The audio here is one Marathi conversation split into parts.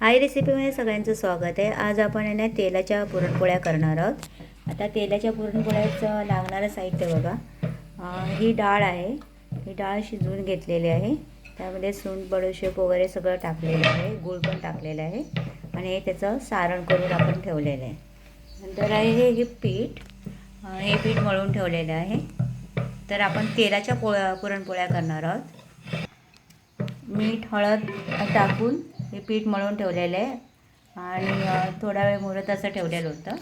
आई रेसिपीमध्ये सगळ्यांचं स्वागत आहे. आज आपण आहे ना तेलाच्या पुरणपोळ्या करणार आहोत. आता तेलाच्या पुरणपोळ्याचं लागणारं साहित्य बघा. ही डाळ आहे. ही डाळ शिजवून घेतलेली आहे. त्यामध्ये सून बडोशेप वगैरे सगळं टाकलेलं आहे. गूळ पण टाकलेलं आहे. आणि हे त्याचं सारण करून आपण ठेवलेलं आहे. नंतर आहे हे हे पीठ. हे पीठ मळून ठेवलेलं आहे. तर आपण तेलाच्या पोळ्या पुरणपोळ्या करणार आहोत. मीठ हळद टाकून हे पीठ मळून ठेवलेलं आहे. आणि थोडा वेळ मुहूर्त असं ठेवलेलं होतं.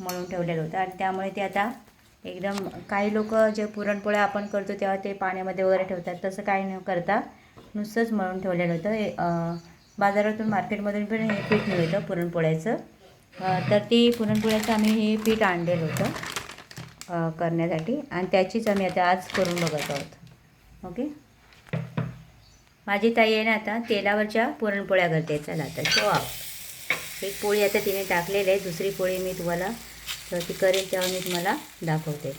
मळून ठेवलेलं होतं. आणि त्यामुळे ते आता एकदम काही लोक जे पुरणपोळ्या आपण करतो तेव्हा ते पाण्यामध्ये वगैरे ठेवतात. तसं काही न करता नुसतंच मळून ठेवलेलं होतं. हे बाजारातून मार्केटमधून पण हे पीठ मिळतं पुरणपोळ्याचं. तर ती पुरणपोळ्याचं आम्ही हे पीठ आणलेलं होतं करण्यासाठी. आणि त्याचीच आम्ही आता आज करून बघत आहोत. ओके? माझी ताई आहे ना आता तेलावरच्या पुरणपोळ्या करते. चला आता शो आउट एक पोळी आता तिने टाकलेली आहे दुसरी पोळी मी तुम्हाला तर ती करेल तेव्हा मी तुम्हाला दाखवते.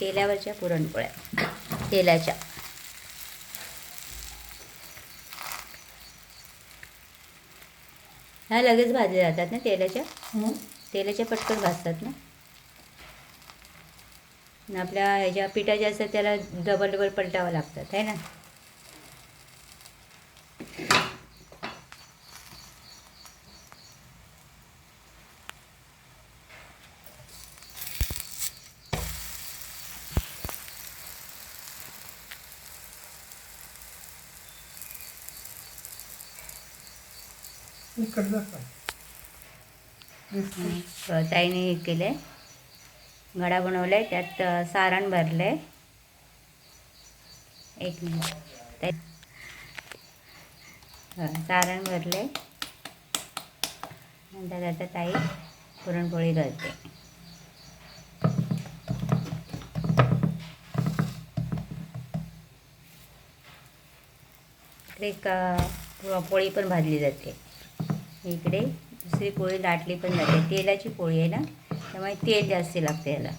तेलावरच्या पुरणपोळ्या. तेलाच्या. ह्या लगेच भाजल्या जातात ना तेलाच्या? तेलाच्या पटकन भाजतात ना? आपल्या ह्याच्या पिठाच्या असतात त्याला डबल डबल पलटावं लागतात आहे ना? ताईने हे केलं आहे घडा बनवला आहे त्यात सारण भरलं आहे एक मिनिट. त्यात सारण भरलं आहे नंतर आता ताई पुरणपोळी करते. एक पोळी पण भाजली जाते. इकडे दुसरी पोळी लाटली पण जाते. तेलाची पोळी आहे ना त्यामुळे तेल जास्त लागते याला.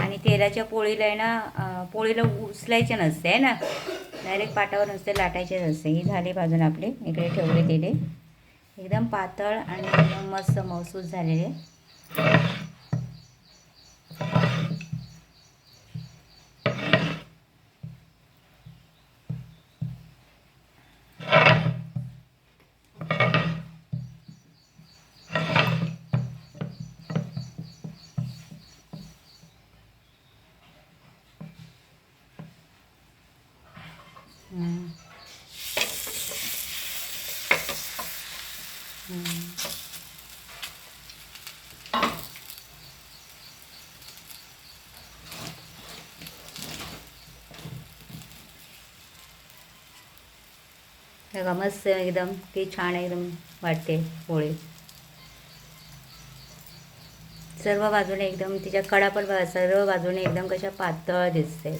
आणि तेलाच्या पोळीला आहे ना पोळीला उचलायचे नसते आहे ना? डायरेक्ट पाटावर नुसते लाटायचे नसते. ही झाले बाजून आपले. इकडे ठेवले तेले. एकदम पातळ आणि एकदम मस्त मौसूस झालेले. Mm-hmm. बघा मस्त एकदम ती छान एकदम वाटते पोळी. सर्व बाजूने एकदम तिच्या कडा पण बघा सर्व बाजूने एकदम कशा पातळ दिसते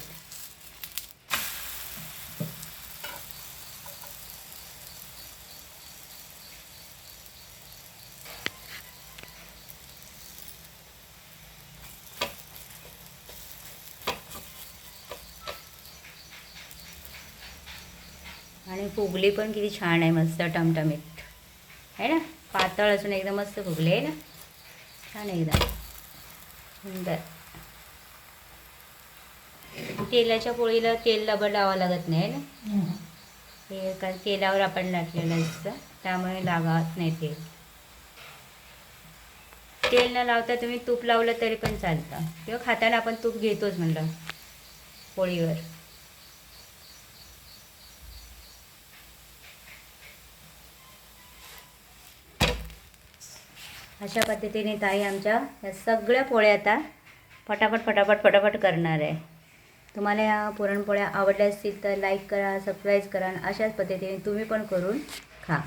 आणि फुगली पण किती छान आहे मस्त टमटमीत. आहे ना? पातळ असून एकदम मस्त फुगली आहे ना? छान आहे एकदम. सुंदर. तेलाच्या पोळीला तेल डबल लावावं लागत नाही आहे ना? हे कारण तेलावर आपण लाटलेलं असतं त्यामुळे लागत नाही तेल. तेल न लावता तुम्ही तूप लावलं तरी पण चालतं. किंवा खाताना आपण तूप घेतोच म्हणलं पोळीवर. अशा पद्धतीने ताई आमच्या या सगळ्या पोळ्या आता फटाफट फटाफट फटाफट करणार आहे. तुम्हाला या पुरणपोळ्या आवडल्या असतील तर लाईक करा सबस्क्राईब करा आणि अशाच पद्धतीने तुम्ही पण करून खा.